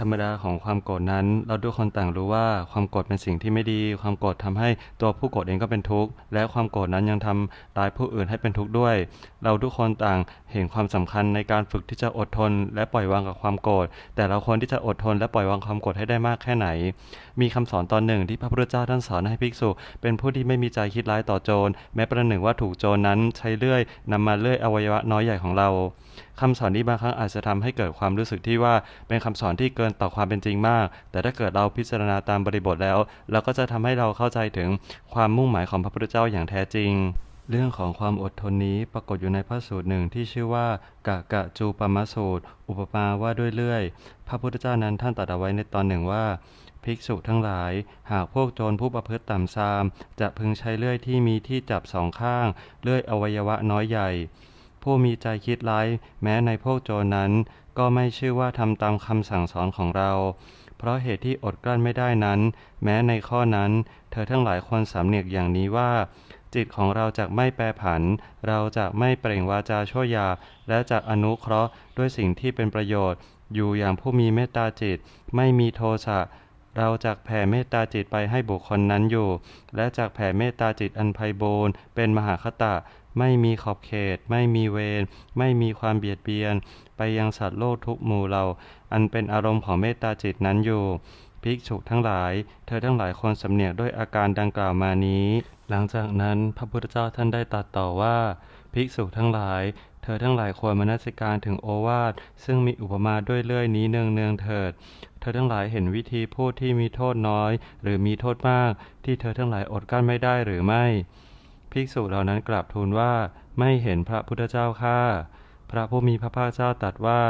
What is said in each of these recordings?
ธรรมดาของความโกรธนั้น เราทุกคนต่างรู้ว่าความโกรธเป็นสิ่งที่ไม่ดี ความโกรธทำให้ตัวผู้โกรธเองก็เป็นทุกข์ และความโกรธนั้นยังทำร้ายผู้อื่นให้เป็นทุกข์ด้วย เราทุกคนต่างเห็นความสำคัญในการฝึกที่จะอดทน และปล่อยวางกับความโกรธ แต่เราควรที่จะอดทน และปล่อยวางความโกรธให้ได้มากแค่ไหน มีคำสอนตอนหนึ่งที่พระพุทธเจ้าท่านสอนให้ภิกษุ เป็นผู้ที่ไม่มีใจคิดร้ายต่อโจร แม้ประหนึ่งว่าถูกโจรนั้นใช้เลื่อยนำมาเลื่อยอวัยวะน้อยใหญ่ของเราคำสอนนี้บางครั้งอาจจะทำให้เกิดความรู้สึกที่ว่าเป็นคำสอนที่เกินต่อความเป็นจริงมาก แต่ถ้าเกิดเราพิจารณาตามบริบทแล้ว เราก็จะทำให้เราเข้าใจถึงความมุ่งหมายของพระพุทธเจ้าอย่างแท้จริง เรื่องของความอดทนนี้ปรากฏอยู่ในพระสูตรหนึ่งที่ชื่อว่ากะกะจูปมสูตร อุปมาว่าด้วยเลื่อย พระพุทธเจ้านั้นท่านตรัสเอาไว้ในตอนหนึ่งว่าภิกษุทั้งหลาย หากพวกโจรผู้ประพฤติต่ำทราม จะพึงใช้เลื่อยที่มีที่จับสองข้าง เลื่อยอวัยวะน้อยใหญ่ ผู้มีใจคิดร้ายแม้ในพวกโจรนั้น ก็ไม่ชื่อว่าทำตามคำสั่งสอนของเรา เพราะเหตุที่อดกลั้นไม่ได้นั้น แม้ในข้อนั้น เธอทั้งหลายควรสำเนียกอย่างนี้ว่า จิตของเราจะไม่แปรผัน เราจะไม่เปล่งวาจาชั่วยา และจะอนุเคราะห์ด้วยสิ่งที่เป็นประโยชน์ อยู่อย่างผู้มีเมตตาจิต ไม่มีโทสะเราจะแผ่เมตตาจิตไปให้บุคคลนั้นอยู่ และจะแผ่เมตตาจิตอันไพบูรณ์เป็นมหาคตะ ไม่มีขอบเขต ไม่มีเวร ไม่มีความเบียดเบียน ไปยังสัตว์โลกทุกหมู่เรา อันเป็นอารมณ์ของเมตตาจิตนั้นอยู่ ภิกษุทั้งหลาย เธอทั้งหลายควรสำเนียกด้วยอาการดังกล่าวมานี้ หลังจากนั้นพระพุทธเจ้าท่านได้ตรัสต่อว่า ภิกษุทั้งหลายเธอทั้งหลายควรมนสิการถึงโอวาทซึ่งมีอุปมาด้วยเลื่อยนี้เนืองเนืองเถิด เธอทั้งหลายเห็นวิธีพูดที่มีโทษน้อย หรือมีโทษมาก ที่เธอทั้งหลายอดกั้นไม่ได้หรือไม่ ภิกษุเหล่านั้นกราบทูลว่าไม่เห็นพระพุทธเจ้าข้าพระผู้มีพระภาคเจ้าตรัสว่า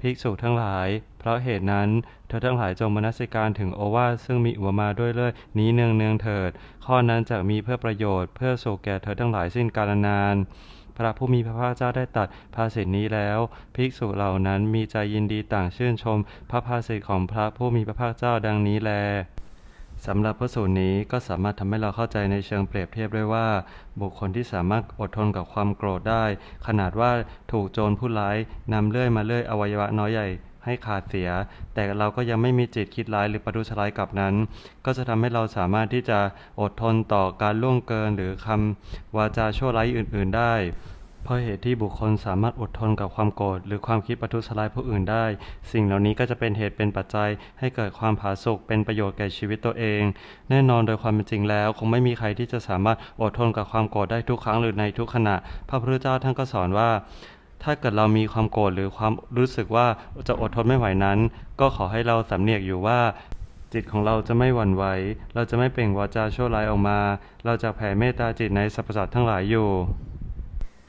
ภิกษุทั้งหลาย เพราะเหตุนั้นเธอทั้งหลายจงมนสิการถึงโอวาทซึ่งมีอุปมาด้วยเลื่อยนี้เนืองเนืองเถิด ข้อนั้นจะมีเพื่อประโยชน์เพื่อสุขแก่เธอทั้งหลายสิ้นกาลนาน พระผู้มีพระภาคเจ้าได้ตรัสภาษิตนี้แล้ว ภิกษุเหล่านั้นมีใจยินดีต่างชื่นชม พระภาษิตของพระผู้มีพระภาคเจ้าดังนี้แล สำหรับพระสูตรนี้ก็สามารถทำให้เราเข้าใจในเชิงเปรียบเทียบได้ว่า บุคคลที่สามารถอดทนกับความโกรธได้ ขนาดว่าถูกโจรผู้ร้ายนำเลื่อยมาเลื่อยอวัยวะน้อยใหญ่ให้ขาดเสีย แต่เราก็ยังไม่มีจิตคิดร้ายหรือประทุษร้ายกับนั้น ก็จะทำให้เราสามารถที่จะอดทนต่อการล่วงเกินหรือคำวาจาชั่วร้ายอื่น ๆ ได้ เพราะเหตุที่บุคคลสามารถอดทนกับความโกรธหรือความคิดประทุษร้ายผู้อื่นได้ สิ่งเหล่านี้ก็จะเป็นเหตุเป็นปัจจัยให้เกิดความผาสุกเป็นประโยชน์แก่ชีวิตตัวเอง แน่นอนโดยความเป็นจริงแล้ว คงไม่มีใครที่จะสามารถอดทนกับความโกรธได้ทุกครั้งหรือในทุกขณะ พระพุทธเจ้าท่านก็สอนว่าถ้าเกิดเรามีความโกรธหรือความรู้สึกว่าจะอดทนไม่ไหวนั้น ก็ขอให้เราสำเนียกอยู่ว่า จิตของเราจะไม่หวั่นไหว เราจะไม่เปล่งวาจาชั่วร้ายออกมา เราจะแผ่เมตตาจิตในสรรพสัตว์ทั้งหลายอยู่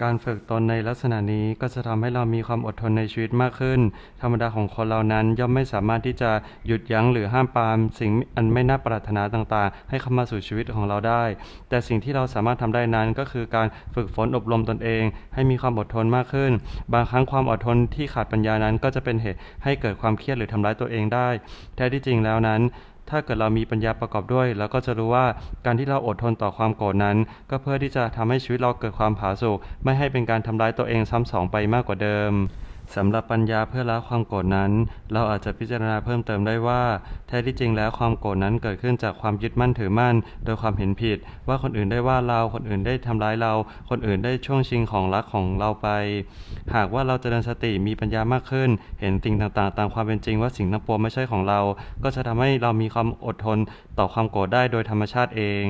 การฝึกตนในลักษณะนี้ก็จะทำให้เรามีความอดทนในชีวิตมากขึ้น ธรรมดาของคนเรานั้นย่อมไม่สามารถที่จะหยุดยั้งหรือห้ามปรามสิ่งอันไม่น่าปรารถนาต่างๆ ให้เข้ามาสู่ชีวิตของเราได้ แต่สิ่งที่เราสามารถทำได้นั้นก็คือการฝึกฝนอบรมตนเอง ให้มีความอดทนมากขึ้น บางครั้งความอดทนที่ขาดปัญญานั้นก็จะเป็นเหตุให้เกิดความเครียดหรือทำร้ายตัวเองได้ แท้ที่จริงแล้วนั้น ถ้าเกิดเรามีปัญญาประกอบด้วยเราก็จะรู้ว่าการที่เราอดทนต่อความโกรธนั้น ก็เพื่อที่จะทำให้ชีวิตเราเกิดความผาสุกไม่ให้เป็นการทำร้ายตัวเองซ้ำสองไปมากกว่าเดิม สำหรับปัญญาเพื่อละความโกรธนั้น เราอาจจะพิจารณาเพิ่มเติมได้ว่า แท้ที่จริงแล้วความโกรธนั้นเกิดขึ้นจากความยึดมั่นถือมั่น โดยความเห็นผิด ว่าคนอื่นได้ว่าเราคนอื่นได้ทำร้ายเรา คนอื่นได้ช่วงชิงของรักของเราไป หากว่าเราจเจริญสติมีปัญญามากขึ้น เห็นสิ่งต่างๆ ตามความเป็นจริงว่าสิ่งทั้งปวงไม่ใช่ของเรา ก็จะทำให้เรามีความอดทนต่อความโกรธได้โดยธรรมชาติเอง